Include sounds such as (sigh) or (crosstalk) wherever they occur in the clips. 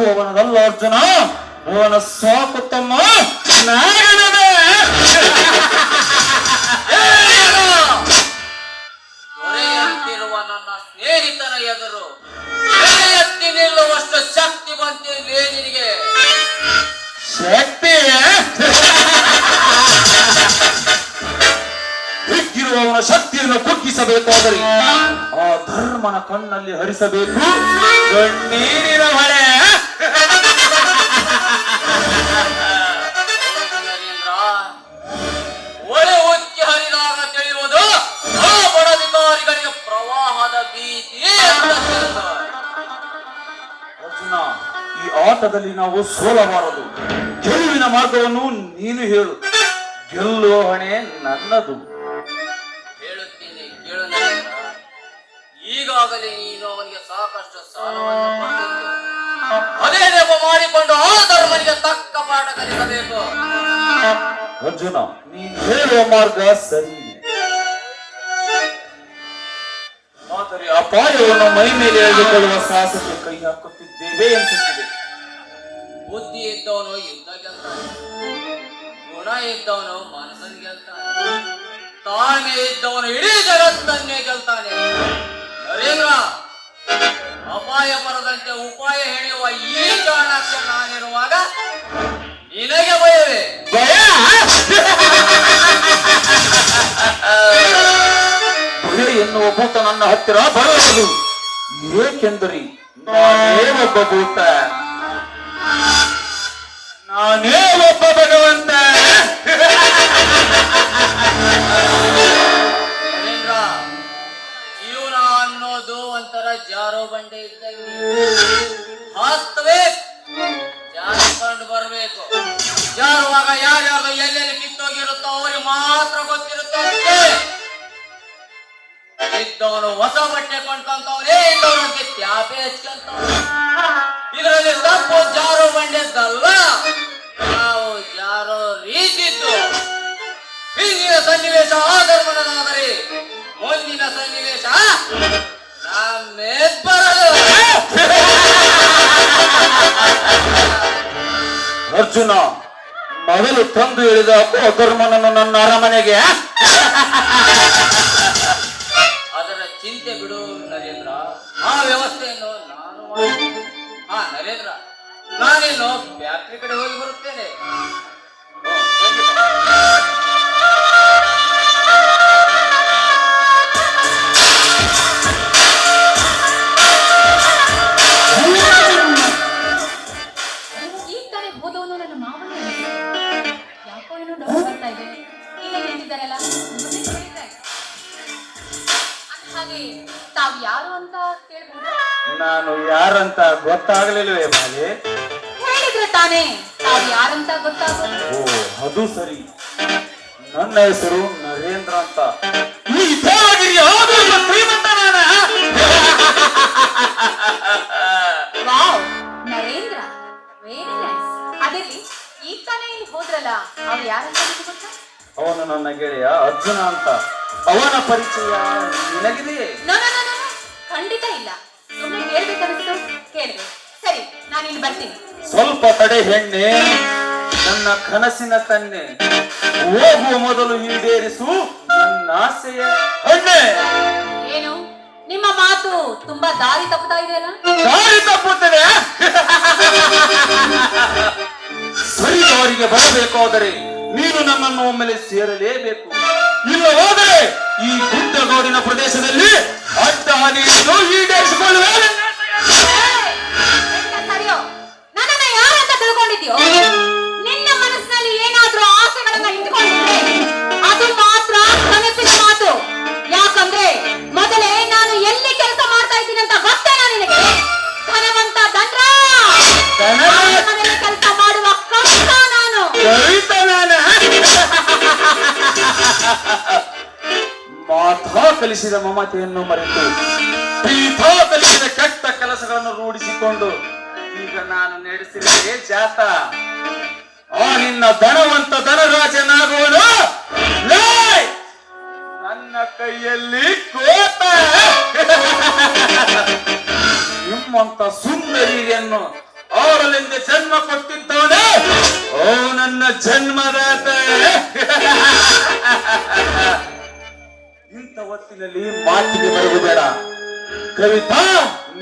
ಹಕ್ಕು ಅವನದಲ್ಲ ಅರ್ಜುನ ಅವನ ಸಾಕು ತಮ್ಮ ದೊರೆಯಂತಿರುವ ನನ್ನ ಸ್ನೇಹಿತನ ಎದುರು ಎತ್ತಿ ನಿಲ್ಲುವಷ್ಟು ಶಕ್ತಿ ಬಂತಿಲ್ಲ ನಿನಗೆ ಶಕ್ತಿ. ಹಿಗ್ಗಿರುವವನ ಶಕ್ತಿಯನ್ನು ಕುಗ್ಗಿಸಬೇಕಾದರೆ ಆ ಧರ್ಮನ ಕಣ್ಣಲ್ಲಿ ಹರಿಸಬೇಕು. ಕಣ್ಣೀರಿನ ಈ ಆಟದಲ್ಲಿ ನಾವು ಸೋಲಬಾರದು. ಗೆಲುವಿನ ಮಾರ್ಗವನ್ನು ನೀನು ಹೇಳು. ಗೆಲ್ಲುವ ಹೊಣೆ ನನ್ನದು. ಹೇಳುತ್ತೇನೆ ಕೇಳು ಈಗಾಗಲೇ ನೀನು ಅವನಿಗೆ ಸಾಕಷ್ಟು ಅದೇ ನೆಪ ಮಾಡಿಕೊಂಡು ಆ ಧರ್ಮನಿಗೆ ತಕ್ಕ ಪಾಠ ಕಲಿಸಬೇಕು. ಅರ್ಜುನ ನೀನು ಹೇಳುವ ಮಾರ್ಗ ಸರಿ ಆದರೆ ಅಪಾಯವನ್ನು ಮೈ ಮೇಲೆ ಎಳೆದುಕೊಳ್ಳುವ ಸಾಹಸಕ್ಕೆ ಕೈ ಹಾಕುತ್ತಿದ್ದೇವೆ ಅನಿಸುತ್ತಿದೆ ಬುದ್ಧಿ ಇದ್ದವನು ಯುದ್ಧ ಗೆಲ್ತಾನೆ ಗುಣ ಇದ್ದವನು ಮನಸ್ಸನ್ನು ಗೆಲ್ತಾನೆ ತಾಳ್ಮೆ ಇದ್ದವನು ಇಡೀ ಜಗತ್ತನ್ನೇ ಗೆಲ್ತಾನೆ. ನರೇಂದ್ರ, ಅಪಾಯ ಬರದಂತೆ ಉಪಾಯ ಹೇಳುವ ಈ ಕಾರಣಕ್ಕೆ ನಾನಿರುವಾಗ ನಿನಗೆ ಭಯವೇ. ಭಯ? ಎನ್ನುವ ಭೂತ ನನ್ನ ಹತ್ತಿರ ಬರಬಹುದು ಏಕೆಂದರೆ ನಾನೇ ಒಬ್ಬ ಭೂತ? ನಾನೇ ಒಬ್ಬ ಭಗವಂತ ಜೀವನ ಅನ್ನೋದು ಒಂಥರ ಜಾರೋ ಬಂಡೆ ಇದ್ದಂಗೆ ಜಾರಿಕೊಂಡು ಬರಬೇಕು. ಜಾರುವಾಗ ಯಾರ್ಯಾರ ಎಲ್ಲೆಲ್ಲಿ ಕಿತ್ತೋಗಿರುತ್ತೋ ಅವರಿಗೆ ಮಾತ್ರ ಗೊತ್ತಿರುತ್ತೆ ಇದ್ದವನು ಹೊಸ ಬಟ್ಟೆ ಕೊಂಡ್ಕೊಂತವ್ರೆ, ಇದ್ದವನು ತ್ಯಾಪೆ ಹಚ್ಕೊಂತವನು. ಸನ್ನಿವೇಶ ಧರ್ಮನಾದರೆ ಮುಂದಿನ ಸನ್ನಿವೇಶ ಅರ್ಜುನ ಮೊದಲು ತಂದು ಹೇಳಿದ ಅಧರ್ಮನನ್ನು ನನ್ನ ಅರಮನೆಗೆ. ಅದರ ಚಿಂತೆ ಬಿಡು ನರೇಂದ್ರ. ಆ ವ್ಯವಸ್ಥೆಯನ್ನು ನಾನು. ಹಾ ನರೇಂದ್ರ ನಾನೇನು ಫ್ಯಾಕ್ಟ್ರಿ ಕಡೆ ಹೋಗಿ ಬರುತ್ತೇನೆ. ಯಾರಂತ ಗೊತ್ತಾಗಲಿಲ್ವೇ ಮಾಲೆ? ಹೇಳಿದ್ರೆ ತಾನೇ. ತಾವು ಯಾರಂತ ಗೊತ್ತಾಗೋದು? ಓ ಅದು ಸರಿ. ನನ್ನ ಹೆಸರು ನರೇಂದ್ರ ಅಂತ. ಈ ದೇವಗಿರಿಯ ಆದರ್ಶ ಶ್ರೀಮಂತ ನಾನ. ವಾವ್ ನರೇಂದ್ರ. ವೆರಿ ನೈಸ್ ಅದಿರ್ಲಿ ಈಗ ತಾನೇ ಇಲ್ಲಿ ಹೋದ್ರಲ್ಲ ಅವ್ರು ಯಾರಂತ ನಿಮ್ಗೆ ಗೊತ್ತಾ? ಅವನು ನನ್ನ ಗೆಳೆಯ ಅರ್ಜುನ ಅಂತ. ಅವನ ಪರಿಚಯ ನಿನಗಿದೆಯೇ no no no, no, no. ಖಂಡಿತ ಇಲ್ಲ. ಸುಮ್ಮನೆ ಕೇಳ್ಬೇಕನ್ನಿಸ್ತು ಕೇಳಿದೆ ಸರಿ ನಾನು ಇಲ್ಲಿ ಬರ್ತೀನಿ. ಸ್ವಲ್ಪ ತಡೆ ಹೆಣ್ಣೆ ನನ್ನ ಕನಸಿನ ತನ್ನೆ ಹೋಗುವ ಮೊದಲು ಈಡೇರಿಸು ನನ್ನ ಆಸೆಯ ಹೆಣ್ಣೆ. ಏನು? ನಿಮ್ಮ ಮಾತು ತುಂಬಾ ದಾರಿ ತಪ್ಪುತ್ತಾ ಇದೆಯಲ್ಲ? ದಾರಿ ತಪ್ಪುತ್ತದೆ. ಸರಿ ದಾರಿಗೆ ಬರಬೇಕಾದರೆ ನೀನು ನಮ್ಮನ್ನು ಒಮ್ಮೆಲೆ ಸೇರಲೇಬೇಕು. ಇಲ್ಲ ಹೋದರೆ ಈ ಗುಡ್ಡಗೋಡಿನ ಪ್ರದೇಶದಲ್ಲಿ ಅಡ್ಡ ಹಾನಿಯನ್ನು ಈಡೇರಿಸಿಕೊಳ್ಳುವೆ. ತಿಳ್ಕೊಂಡಿದ್ಯೋ ನಿನ್ನ ಮನಸ್ಸಿನಲ್ಲಿ ಏನಾದ್ರೂ ಆಸೆಗಳನ್ನ ಇಟ್ಕೊಂಡಿದ್ರೆ ಅದು ಮಾತ್ರ ಕನಸಿನ ಮಾತು. ಯಾಕಂದ್ರೆ ಮೊದಲೇ ನಾನು ಎಲ್ಲಿ ಕೆಲಸ ಮಾಡ್ತಾ ಇದ್ದೀನಿ ಅಂತ ಗೊತ್ತೇನಾ ನಿನಗೆ. ಧನವಂತ ದಂಡ್ರ ಮನೆಯಲ್ಲಿ ಕೆಲಸ ಮಾಡುವ ಕಷ್ಟ ನಾನು. ನಾನ. ಮಾತಾ ಕಲಿಸಿದ ಮಮತೆಯನ್ನು ಮರೆತು ಪೀಠ ಕಲಿಸಿದ ಕೆಟ್ಟ ಕೆಲಸಗಳನ್ನು ರೂಢಿಸಿಕೊಂಡು ಈಗ ನಾನು ನಡೆಸಿದೇ ಜಾತ. ಆ ನಿನ್ನ ಧನವಂತ ಧನರಾಜನಾಗುವನು? ನನ್ನ ಕೈಯಲ್ಲಿ ಕೋತ. ನಿಮ್ಮಂತ ಸುಂದರಿಯನ್ನು ಅವರಲ್ಲಿಂದ ಜನ್ಮ ಕೊಟ್ಟಿದ್ದವನು? ಓ, ನನ್ನ ಜನ್ಮದಾತ. ಇಂಥ ಹೊತ್ತಿನಲ್ಲಿ ಮಾತಿಗೆ ಬರುವುದು ಕವಿತಾ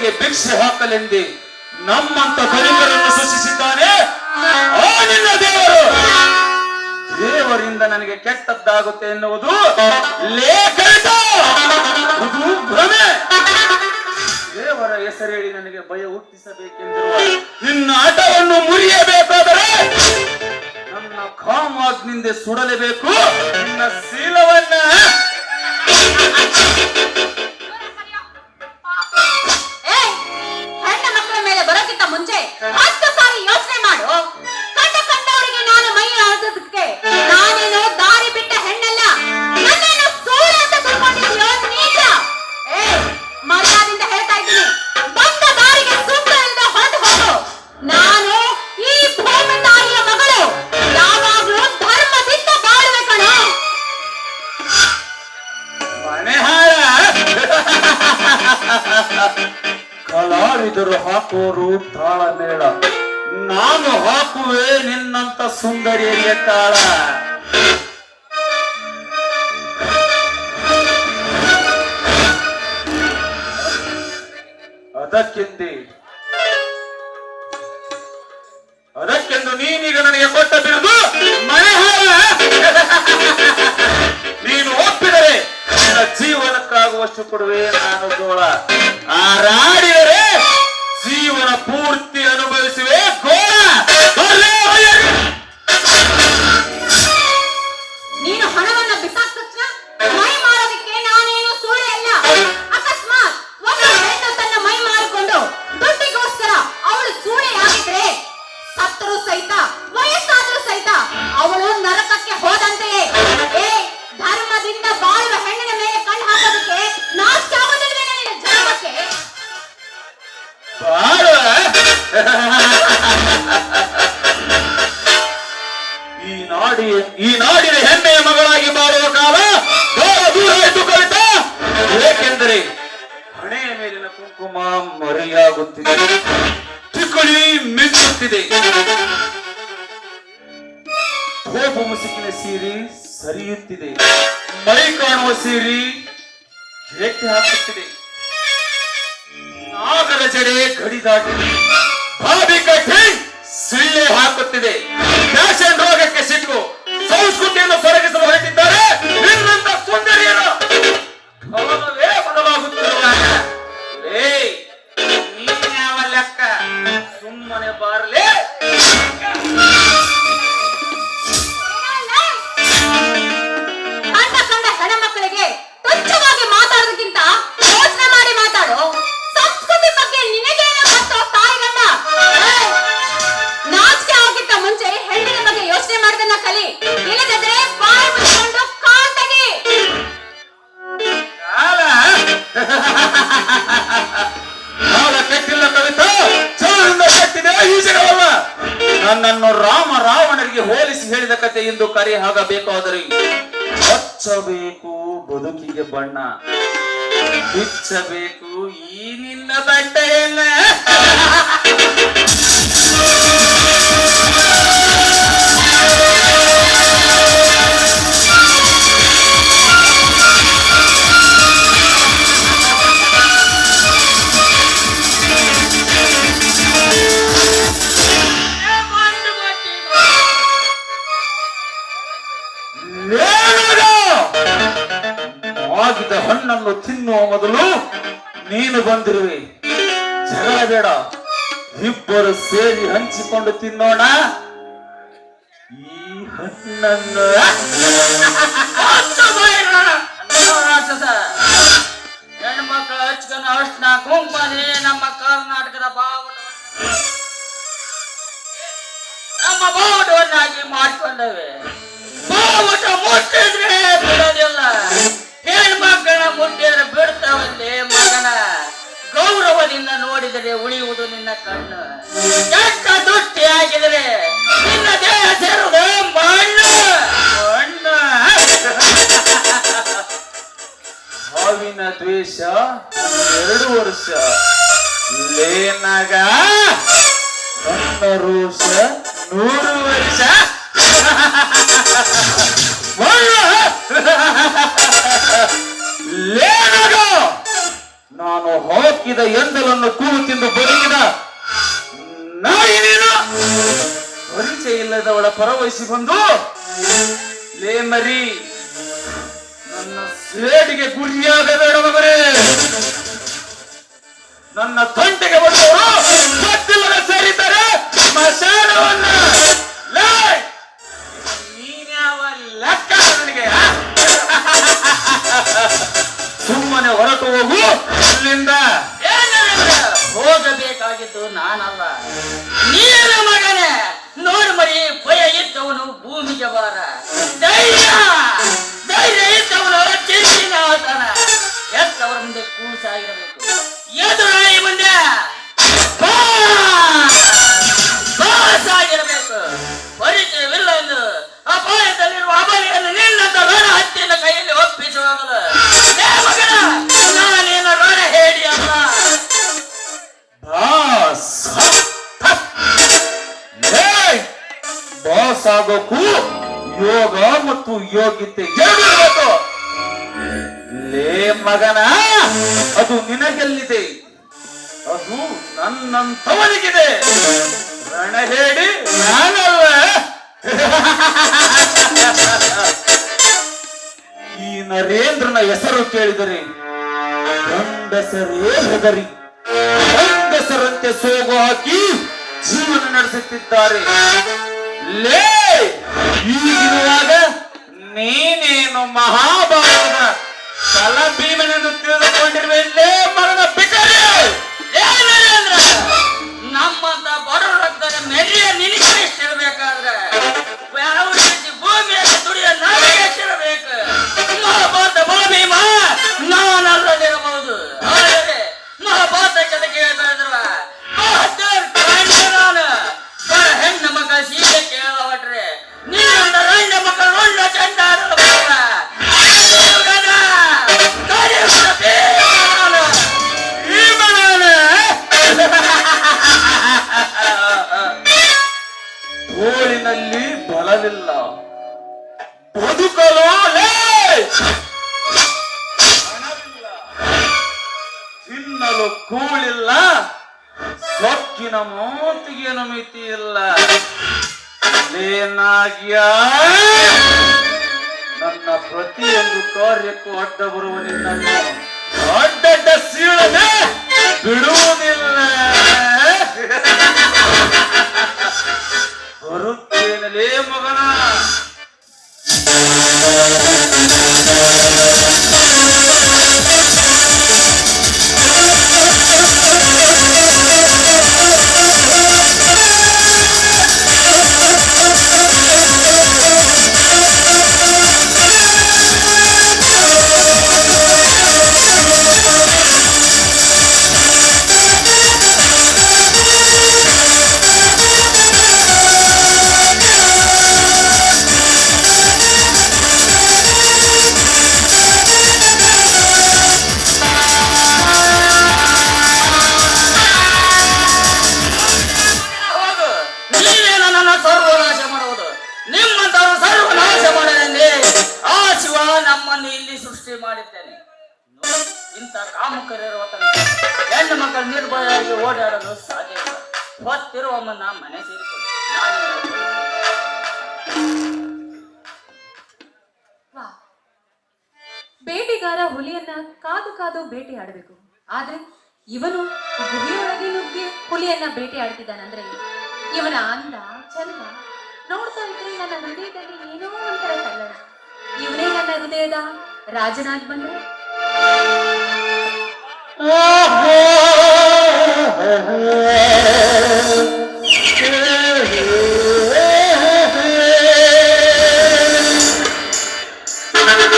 ಅವರಿಗೆ ಭಿಕ್ಷೆ ಹಾಕಲೆಂದೇ ನಮ್ಮಂತ ಬಲಿಕರನ್ನು ಸೃಷ್ಟಿಸಿದ್ದಾನೆ ದೇವರಿಂದ ನನಗೆ ಕೆಟ್ಟದ್ದಾಗುತ್ತೆ ಎನ್ನುವುದು ಭ್ರಮೆ! ದೇವರ ಹೆಸರೇಳಿ ನನಗೆ ಭಯ ಹುಟ್ಟಿಸಬೇಕೆಂದು ನಿನ್ನ ಆಟವನ್ನು ಮುರಿಯಬೇಕಾದರೆ ನನ್ನ ಕಾಮಾಗ್ನಿಂದ ಸುಡಲೇಬೇಕು. ನಿನ್ನ ಶೀಲವನ್ನ Hasta ಮರಿಯ ತಾಳ ಅದಕ್ಕೆಂದು ನೀನೀಗ ನನಗೆ ಕೊಟ್ಟ ಬಿಡುದು ಮನೆ ನೀನು ಒಪ್ಪಿದರೆ ನನ್ನ ಜೀವನಕ್ಕಾಗುವಷ್ಟು ಕೊಡುವೆ ನಾನು ಜೋಳ. ಆ ಜೀವನ ಪೂರ್ತಿ ಅನುಭವಿಸುವೆ. ಹೋಗು ಮುಸುಕಿನ ಸೀರೆ ಸರಿಯುತ್ತಿದೆ. ಮೈ ಕಾಣುವ ಸೀರೆ ರೆಕ್ಕೆ ಹಾಕುತ್ತಿದೆ. ನಾಗರ ಜಡೆ ಗಡಿ ದಾಟಿದೆ ಬಾಬಿ ಕಟ್ಟಿ ಸಿಳ್ಳೆ ಹಾಕುತ್ತಿದೆ. ಫ್ಯಾಷನ್ ರೋಗಕ್ಕೆ ಸಿಟ್ಟು ಸಂಸ್ಕೃತಿಯನ್ನು ತೊಡಗಿಸಲು ಹೊರಟಿದ್ದಾರೆ. ನಿನ್ನಂತ ಸುಂದರಿಯರು ಅವನವೇ ಬದಲಾಗುತ್ತಿರುವ ಲೇ ನೀನ್ಯಾವ ಲೆಕ್ಕ? ಸುಮ್ಮನೆ ಬಾರಲೇ. ಎಂದು ಕರೆ ಆಗಬೇಕಾದರೆ ಹಚ್ಚಬೇಕು ಬದುಕಿಗೆ ಬಣ್ಣ. ಬಿಚ್ಚಬೇಕು ಈ ನಿನ್ನ ಬಟ್ಟೆಯನ್ನ ಎಲ್ಲರೂ ಸೇರಿ ಹಂಚಿಕೊಂಡು ತಿನ್ನೋಣ. ಈ ಹಣ್ಣನ್ನು ರಾಕ್ಷಸ. ಹೆಣ್ಮಕ್ಳು ಹಚ್ಕನ ಅರ್ಶನ ಕುಂಕುಮನೇ ನಮ್ಮ ಕರ್ನಾಟಕದ ಬಾವುಟ ನಮ್ಮ ಬಾವುಟವನ್ನಾಗಿ ಮಾಡಿಕೊಂಡವೆ. ಬಾವುಟ ಮುಟ್ಟಿದ್ರೆ ಬಿಡೋದಿಲ್ಲ. ಹೆಣ್ಮಕ್ಕಳ ಮುಟ್ಟಿದ್ರೆ ಬಿಡ್ತಾವಲ್ಲೇ ಗೌರವದಿಂದ ನೋಡಿದರೆ ಉಳಿಯುವುದು ನಿನ್ನ ಕಣ್ಣು? ಕೆಟ್ಟ ದೃಷ್ಟಿ ನಿನ್ನ ದೇಹ ಸೇರುವುದು ಮಣ್ಣು ಅಣ್ಣ (laughs) ಹಾವಿನ ದ್ವೇಷ ಎರಡು ವರ್ಷ. ಲೇನಾಗ ನನ್ನ ರೋಷ ನೂರು ವರ್ಷ. (laughs) (laughs) ಲೇನಾಗ ನಾನು ಹಾಕಿದ ಎಂದಲನ್ನು ಕೂಗು ತಿಂದು ಬದುಕಿದ ಪರಿಚಯ ಇಲ್ಲದವಳ ಪರವಹಿಸಿ ಬಂದು? ನನ್ನ ಸೇಡಿಗೆ ಗುರಿಯಾಗಬೇಡ ಮಗರೇ ನನ್ನ ತಂಟೆಗೆ ಬಂದವರು ಬಾಸ್ ಆಗೋಕು ಯೋಗ ಮತ್ತು ಯೋಗ್ಯತೆ ಇರಬೇಕು. ಲೇ ಮಗನ, ಅದು ನಿನಗೆಲ್ಲಿದೆ? ಅದು ನನ್ನಂತವನಿಗಿದೆ ರಣ ಹೇಳಿ, ನಾನಲ್ಲ. ಈ ನರೇಂದ್ರನ ಹೆಸರು ಕೇಳಿದರೆ ಗಂಡಸರೇ ಹೆದರಿ ಗಂಡಸರಂತೆ ಸೋಗು ಹಾಕಿ ಜೀವನ ನಡೆಸುತ್ತಿದ್ದಾರೆ. ಲೇ ಈಗಿರುವಾಗ ನೀನೇನು ಮಹಾಭಾರತದ ಕಲ ಭೀಮನೆಂದು ತಿಳಿದುಕೊಂಡಿರುವೆ ಮರಣ ಬಿಟ್ಟರೆ ನಮ್ಮಂತ ಬಡ ರಕ್ತದ ಮೆರಿಯ ನಿನಗೆ ಎಷ್ಟಿರ್ಬೇಕಾದ್ರೆ ಯಾವ ರೀತಿ ಭೂಮಿಯಲ್ಲಿ ದುಡಿಯ ನಮಗೆ ಎಷ್ಟಿರಬೇಕು ಮಹಾಭಾರತ ಭೂಮಿ ಮಾ ನಾನಲ್ಲದಿರಬಹುದು ಆದರೆ ಮಹಾಭಾರತ ಕಥೆಗೆ ಕೇಳ್ತಾ ಬಹದ್ದೂರ್ ಮೂತಿಗೇನು ಮಿತಿ ಇಲ್ಲ? ಏನಾಗ್ಯ ನನ್ನ ಪ್ರತಿಯೊಂದು ಕಾರ್ಯಕ್ಕೂ ಅಡ್ಡ ಬರುವ ನಿನ್ನನ್ನು ಅಡ್ಡಡ್ಡ ಸೀಳದೆ ಬಿಡುವುದಿಲ್ಲ. ಬರುತ್ತೇನಲೇ ಮಗನ. ಬೇಟೆಗಾರ ಹುಲಿಯನ್ನ ಕಾದು ಕಾದು ಬೇಟೆ ಆಡಬೇಕು. ಆದ್ರೆ ಇವನು ಗುಹೆಯೊಳಗೆ ನುಗ್ಗಿ ಹುಲಿಯನ್ನ ಬೇಟೆ ಆಡ್ತಿದ್ದಾನಂದ್ರೆ ಇವನ ಅಂದ ಚಂದ ನೋಡ್ತಾ ಇದ್ರೆ ನನ್ನ ಹೃದಯದಲ್ಲಿ ಏನೋ ಒಂಥರ ಕಲ್ಲಡ ಇವನೇ ನನ್ನ ಹೃದಯದ ರಾಜನಾಗಿ ಬಂದ Oh,